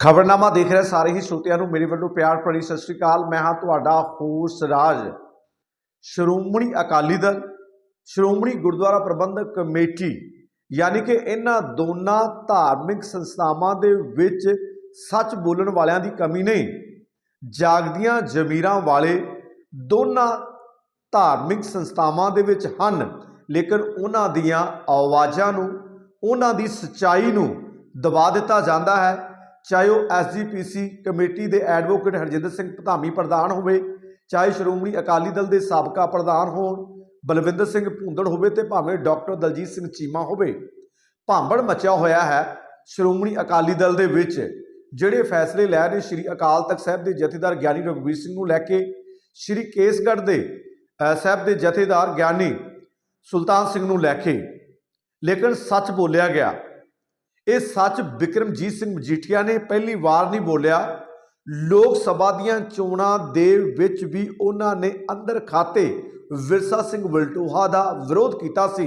ਖਬਰਨਾਮਾ ਦੇਖ ਰਹੇ ਸਾਰੇ ਹੀ ਸਰੋਤਿਆਂ ਨੂੰ ਮੇਰੇ ਵੱਲੋਂ ਪਿਆਰ ਭਰੀ ਸਤਿ ਸ੍ਰੀ ਅਕਾਲ। ਮੈਂ ਹਾਂ ਤੁਹਾਡਾ ਹੋਸਟ ਰਾਜ। ਸ਼੍ਰੋਮਣੀ ਅਕਾਲੀ ਦਲ, ਸ਼੍ਰੋਮਣੀ ਗੁਰਦੁਆਰਾ ਪ੍ਰਬੰਧਕ ਕਮੇਟੀ, ਯਾਨੀ ਕਿ ਇਹਨਾਂ ਦੋਨਾਂ ਧਾਰਮਿਕ ਸੰਸਥਾਵਾਂ ਦੇ ਵਿੱਚ ਸੱਚ ਬੋਲਣ ਵਾਲਿਆਂ ਦੀ ਕਮੀ ਨਹੀਂ, ਜਾਗਦੀਆਂ ਜ਼ਮੀਰਾਂ ਵਾਲੇ ਦੋਨਾਂ ਧਾਰਮਿਕ ਸੰਸਥਾਵਾਂ ਦੇ ਵਿੱਚ ਹਨ, ਲੇਕਿਨ ਉਹਨਾਂ ਦੀਆਂ ਆਵਾਜ਼ਾਂ ਨੂੰ, ਉਹਨਾਂ ਦੀ ਸਚਾਈ ਨੂੰ ਦਬਾ ਦਿੱਤਾ ਜਾਂਦਾ ਹੈ। ਚਾਹੇ ਉਹ ਐਸਜੀਪੀਸੀ ਕਮੇਟੀ ਦੇ ਐਡਵੋਕੇਟ ਹਰਜਿੰਦਰ ਸਿੰਘ ਧਾਮੀ ਪ੍ਰਧਾਨ ਹੋਵੇ, ਚਾਹੇ ਸ਼੍ਰੋਮਣੀ ਅਕਾਲੀ ਦਲ ਦੇ ਸਾਬਕਾ ਪ੍ਰਧਾਨ ਹੋਣ, ਬਲਵਿੰਦਰ ਸਿੰਘ ਭੁੰਦੜ ਹੋਵੇ ਤੇ ਭਾਵੇਂ ਡਾਕਟਰ ਦਲਜੀਤ ਸਿੰਘ ਚੀਮਾ ਹੋਵੇ। ਭਾਂਬੜ ਮਚਿਆ ਹੋਇਆ ਹੈ ਸ਼੍ਰੋਮਣੀ ਅਕਾਲੀ ਦਲ ਦੇ ਵਿੱਚ, ਜਿਹੜੇ ਫੈਸਲੇ ਲੈ ਰਹੇ ਸ਼੍ਰੀ ਅਕਾਲ ਤਖਤ ਸਾਹਿਬ ਦੇ ਜਥੇਦਾਰ ਗਿਆਨੀ ਰਘਵੀਰ ਸਿੰਘ ਨੂੰ ਲੈ ਕੇ, ਸ਼੍ਰੀ ਕੇਸਗੜ੍ਹ ਦੇ ਸਾਹਿਬ ਦੇ ਜਥੇਦਾਰ ਗਿਆਨੀ ਸੁਲਤਾਨ ਸਿੰਘ ਨੂੰ ਲੈ ਕੇ। ਲੇਕਿਨ ਸੱਚ ਬੋਲਿਆ ਗਿਆ ਇਹ ਸੱਚ ਵਿਕਰਮਜੀਤ ਸਿੰਘ ਮਜੀਠੀਆ ਨੇ ਪਹਿਲੀ ਵਾਰ ਨਹੀਂ ਬੋਲਿਆ। ਲੋਕ ਸਭਾ ਦੀਆਂ ਚੋਣਾਂ ਦੇ ਵਿੱਚ ਵੀ ਉਹਨਾਂ ਨੇ ਅੰਦਰ ਖਾਤੇ ਵਿਰਸਾ ਸਿੰਘ ਵਲਟੋਹਾ ਦਾ ਵਿਰੋਧ ਕੀਤਾ ਸੀ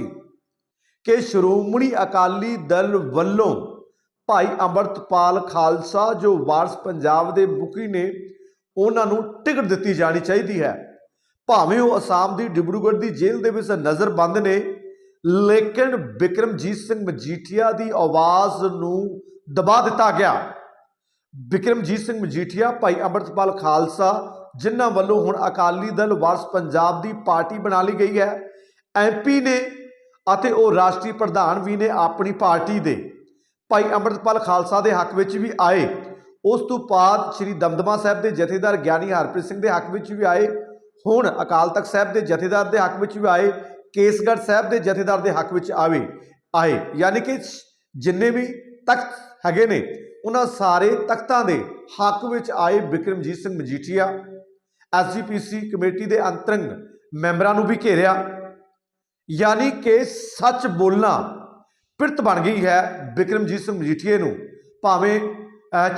ਕਿ ਸ਼੍ਰੋਮਣੀ ਅਕਾਲੀ ਦਲ ਵੱਲੋਂ ਭਾਈ ਅੰਮ੍ਰਿਤਪਾਲ ਖਾਲਸਾ, ਜੋ ਵਾਰਸ ਪੰਜਾਬ ਦੇ ਮੁਖੀ ਨੇ, ਉਹਨਾਂ ਨੂੰ ਟਿਕਟ ਦਿੱਤੀ ਜਾਣੀ ਚਾਹੀਦੀ ਹੈ। ਭਾਵੇਂ ਉਹ ਅਸਾਮ ਦੀ ਡਿਬਰੂਗੜ੍ਹ ਦੀ ਜੇਲ੍ਹ ਦੇ ਵਿੱਚ ਨਜ਼ਰਬੰਦ ਨੇ ਲੇਕਿਨ ਬਿਕਰਮਜੀਤ ਸਿੰਘ ਮਜੀਠੀਆ ਦੀ ਆਵਾਜ਼ ਨੂੰ ਦਬਾ ਦਿੱਤਾ ਗਿਆ। ਬਿਕਰਮਜੀਤ ਸਿੰਘ ਮਜੀਠੀਆ, ਭਾਈ ਅੰਮ੍ਰਿਤਪਾਲ ਖਾਲਸਾ, ਜਿਨ੍ਹਾਂ ਵੱਲੋਂ ਹੁਣ ਅਕਾਲੀ ਦਲ ਵਾਰਸ ਪੰਜਾਬ ਦੀ ਪਾਰਟੀ ਬਣਾ ਲਈ ਗਈ ਹੈ ਐਮਪੀ ਨੇ ਅਤੇ ਉਹ ਰਾਸ਼ਟਰੀ ਪ੍ਰਧਾਨ ਵੀ ਨੇ ਆਪਣੀ ਪਾਰਟੀ ਦੇ। ਭਾਈ ਅੰਮ੍ਰਿਤਪਾਲ ਖਾਲਸਾ ਦੇ ਹੱਕ ਵਿੱਚ ਵੀ ਆਏ। ਉਸ ਤੋਂ ਬਾਅਦ ਸ੍ਰੀ ਦਮਦਮਾ ਸਾਹਿਬ ਦੇ ਜਥੇਦਾਰ ਗਿਆਨੀ ਹਰਪ੍ਰੀਤ ਸਿੰਘ ਦੇ ਹੱਕ ਵਿੱਚ ਵੀ ਆਏ। ਹੁਣ ਅਕਾਲ ਤਖਤ ਸਾਹਿਬ ਦੇ ਜਥੇਦਾਰ ਦੇ ਹੱਕ ਵਿੱਚ ਵੀ ਆਏ। ਕੇਸਗੜ੍ਹ ਸਾਹਿਬ ਦੇ ਜਥੇਦਾਰ ਦੇ ਹੱਕ ਵਿੱਚ ਆਵੇ, ਆਏ। ਯਾਨੀ ਕਿ ਜਿੰਨੇ ਵੀ ਤਖਤ ਹੈਗੇ ਨੇ, ਉਹਨਾਂ ਸਾਰੇ ਤਖਤਾਂ ਦੇ ਹੱਕ ਵਿੱਚ ਆਏ ਵਿਕਰਮਜੀਤ ਸਿੰਘ ਮਜੀਠੀਆ ਐਸਜੀਪੀਸੀ ਕਮੇਟੀ ਦੇ ਅੰਤਰੰਗ ਮੈਂਬਰਾਂ ਨੂੰ ਵੀ ਘੇਰਿਆ। ਯਾਨੀ ਕਿ ਸੱਚ ਬੋਲਣਾ ਪਿਰਤ ਬਣ ਗਈ ਹੈ ਵਿਕਰਮਜੀਤ ਸਿੰਘ ਮਜੀਠੀਏ ਨੂੰ। ਭਾਵੇਂ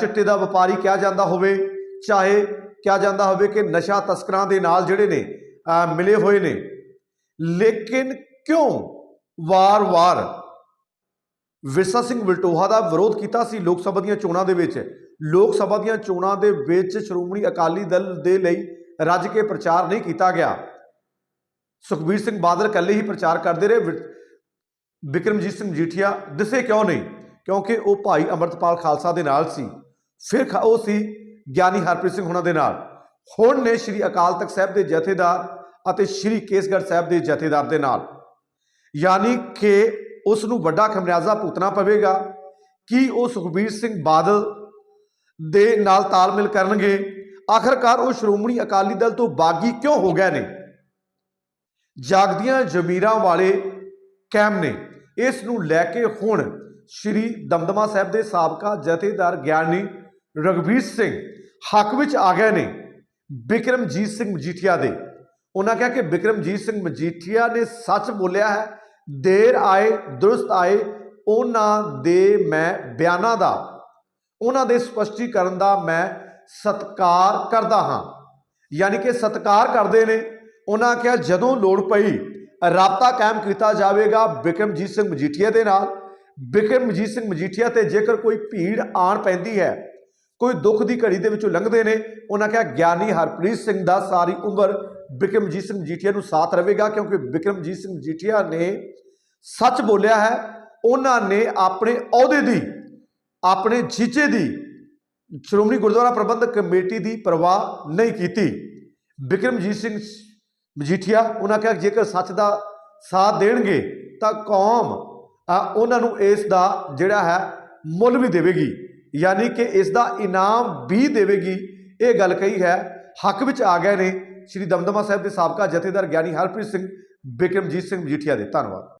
ਚਿੱਟੇ ਦਾ ਵਪਾਰੀ ਕਿਹਾ ਜਾਂਦਾ ਹੋਵੇ, ਚਾਹੇ ਕਿਹਾ ਜਾਂਦਾ ਹੋਵੇ ਕਿ ਨਸ਼ਾ ਤਸਕਰਾਂ ਦੇ ਨਾਲ ਜਿਹੜੇ ਨੇ ਮਿਲੇ ਹੋਏ ਨੇ ਲੇਕਿਨ ਕਿਉਂ ਵਾਰ-ਵਾਰ ਵਿਰਸਾ ਸਿੰਘ ਵਲਟੋਹਾ ਦਾ ਵਿਰੋਧ ਕੀਤਾ ਸੀ ਲੋਕ ਸਭਾ ਦੀਆਂ ਚੋਣਾਂ ਦੇ ਵਿੱਚ? ਲੋਕ ਸਭਾ ਦੀਆਂ ਚੋਣਾਂ ਦੇ ਵਿੱਚ ਸ਼੍ਰੋਮਣੀ ਅਕਾਲੀ ਦਲ ਦੇ ਲਈ ਰੱਜ ਕੇ ਪ੍ਰਚਾਰ ਨਹੀਂ ਕੀਤਾ ਗਿਆ। ਸੁਖਬੀਰ ਸਿੰਘ ਬਾਦਲ ਇਕੱਲੇ ਹੀ ਪ੍ਰਚਾਰ ਕਰਦੇ ਰਹੇ। ਵਿ- ਵਿਕਰਮਜੀਤ ਸਿੰਘ ਜੀਠੀਆ ਦਿਸੇ ਕਿਉਂ ਨਹੀਂ? ਕਿਉਂਕਿ ਉਹ ਭਾਈ ਅਮਰਤਪਾਲ ਖਾਲਸਾ ਦੇ ਨਾਲ ਸੀ। ਫਿਰ ਉਹ ਸੀ ਗਿਆਨੀ ਹਰਪ੍ਰੀਤ ਸਿੰਘ ਹੁਣਾਂ ਦੇ ਨਾਲ। ਹੁਣ ਨੇ ਸ੍ਰੀ ਅਕਾਲ ਤਖਤ ਸਾਹਿਬ ਦੇ ਜਥੇਦਾਰ ਅਤੇ ਸ੍ਰੀ ਕੇਸਗੜ੍ਹ ਸਾਹਿਬ ਦੇ ਜਥੇਦਾਰ ਦੇ ਨਾਲ। ਯਾਨੀ ਕਿ ਉਸ ਨੂੰ ਵੱਡਾ ਖਮਿਆਜ਼ਾ ਭੁਗਤਣਾ ਪਵੇਗਾ ਕਿ ਉਹ ਸੁਖਬੀਰ ਸਿੰਘ ਬਾਦਲ ਦੇ ਨਾਲ ਤਾਲਮੇਲ ਕਰਨਗੇ। ਆਖਰਕਾਰ ਉਹ ਸ਼੍ਰੋਮਣੀ ਅਕਾਲੀ ਦਲ ਤੋਂ ਬਾਗੀ ਕਿਉਂ ਹੋ ਗਏ ਨੇ? ਜਾਗਦੀਆਂ ਜ਼ਮੀਰਾਂ ਵਾਲੇ ਕੈਮ ਨੇ। ਇਸ ਨੂੰ ਲੈ ਕੇ ਹੁਣ ਸ਼੍ਰੀ ਦਮਦਮਾ ਸਾਹਿਬ ਦੇ ਸਾਬਕਾ ਜਥੇਦਾਰ ਗਿਆਨੀ ਰਗਵੀਰ ਸਿੰਘ ਹੱਕ ਵਿੱਚ ਆ ਗਏ ਨੇ ਬਿਕਰਮਜੀਤ ਸਿੰਘ ਮਜੀਠੀਆ ਦੇ। ਉਹਨਾਂ ਕਿਹਾ ਕਿ ਵਿਕਰਮਜੀਤ ਸਿੰਘ ਮਜੀਠੀਆ ਨੇ ਸੱਚ ਬੋਲਿਆ ਹੈ, ਦੇਰ ਆਏ, ਦਰੁਸਤ ਆਏ, ਉਹਨਾਂ ਦੇ ਮੈਂ ਬਿਆਨਾਂ ਦਾ, ਉਹਨਾਂ ਦੇ ਸਪਸ਼ਟੀਕਰਨ ਦਾ ਮੈਂ ਸਤਕਾਰ ਕਰਦਾ ਹਾਂ। ਯਾਨੀ ਕਿ ਸਤਕਾਰ ਕਰਦੇ ਨੇ, ਉਹਨਾਂ ਕਿਹਾ ਜਦੋਂ ਲੋੜ ਪਈ, ਰਾਬਤਾ ਕਾਇਮ ਕੀਤਾ ਜਾਵੇਗਾ ਵਿਕਰਮਜੀਤ ਸਿੰਘ ਮਜੀਠੀਆ ਦੇ ਨਾਲ। ਵਿਕਰਮਜੀਤ ਸਿੰਘ ਮਜੀਠੀਆ ਤੇ ਜੇਕਰ ਕੋਈ ਭੀੜ ਆਣ ਪੈਂਦੀ ਹੈ ਕੋਈ ਦੁੱਖ ਦੀ ਘੜੀ ਦੇ ਵਿੱਚੋਂ ਲੰਘਦੇ ਨੇ। ਉਹਨਾਂ ਕਿਹਾ, ਗਿਆਨੀ ਹਰਪ੍ਰੀਤ ਸਿੰਘ ਦਾ ਸਾਰੀ ਉਮਰ ਬਿਕਰਮਜੀਤ ਸਿੰਘ ਮਜੀਠੀਆ ਨੂੰ ਸਾਥ ਰਹੇਗਾ, ਕਿਉਂਕਿ ਬਿਕਰਮਜੀਤ ਸਿੰਘ ਮਜੀਠੀਆ ਨੇ ਸੱਚ ਬੋਲਿਆ ਹੈ, ਉਹਨਾਂ ਨੇ ਆਪਣੇ ਅਹੁਦੇ ਦੀ, ਆਪਣੇ ਜੀਜੇ ਦੀ ਸ਼੍ਰੋਮਣੀ ਗੁਰਦੁਆਰਾ ਪ੍ਰਬੰਧਕ ਕਮੇਟੀ ਦੀ ਪਰਵਾਹ ਨਹੀਂ ਕੀਤੀ। ਬਿਕਰਮਜੀਤ ਸਿੰਘ ਮਜੀਠੀਆ ਉਹਨਾਂ ਕਿਹਾ, ਜੇਕਰ ਸੱਚ ਦਾ ਸਾਥ ਦੇਣਗੇ, ਤਾਂ ਕੌਮ ਉਹਨਾਂ ਨੂੰ ਇਸ ਦਾ ਜਿਹੜਾ ਹੈ ਮੁੱਲ ਵੀ ਦੇਵੇਗੀ। ਯਾਨੀ ਕਿ ਇਸ ਦਾ ਇਨਾਮ ਵੀ ਦੇਵੇਗੀ। ਇਹ ਗੱਲ ਕਹੀ ਹੈ, ਹੱਕ ਵਿੱਚ ਆ ਗਏ ਨੇ। ਸ਼੍ਰੀ ਦਮਦਮਾ ਸਾਹਿਬ ਦੇ ਸਾਬਕਾ ਜਥੇਦਾਰ ਗਿਆਨੀ ਹਰਪ੍ਰੀਤ ਸਿੰਘ, ਬਿਕਰਮਜੀਤ ਸਿੰਘ ਮਜੀਠੀਆ ਦੇ। ਧੰਨਵਾਦ।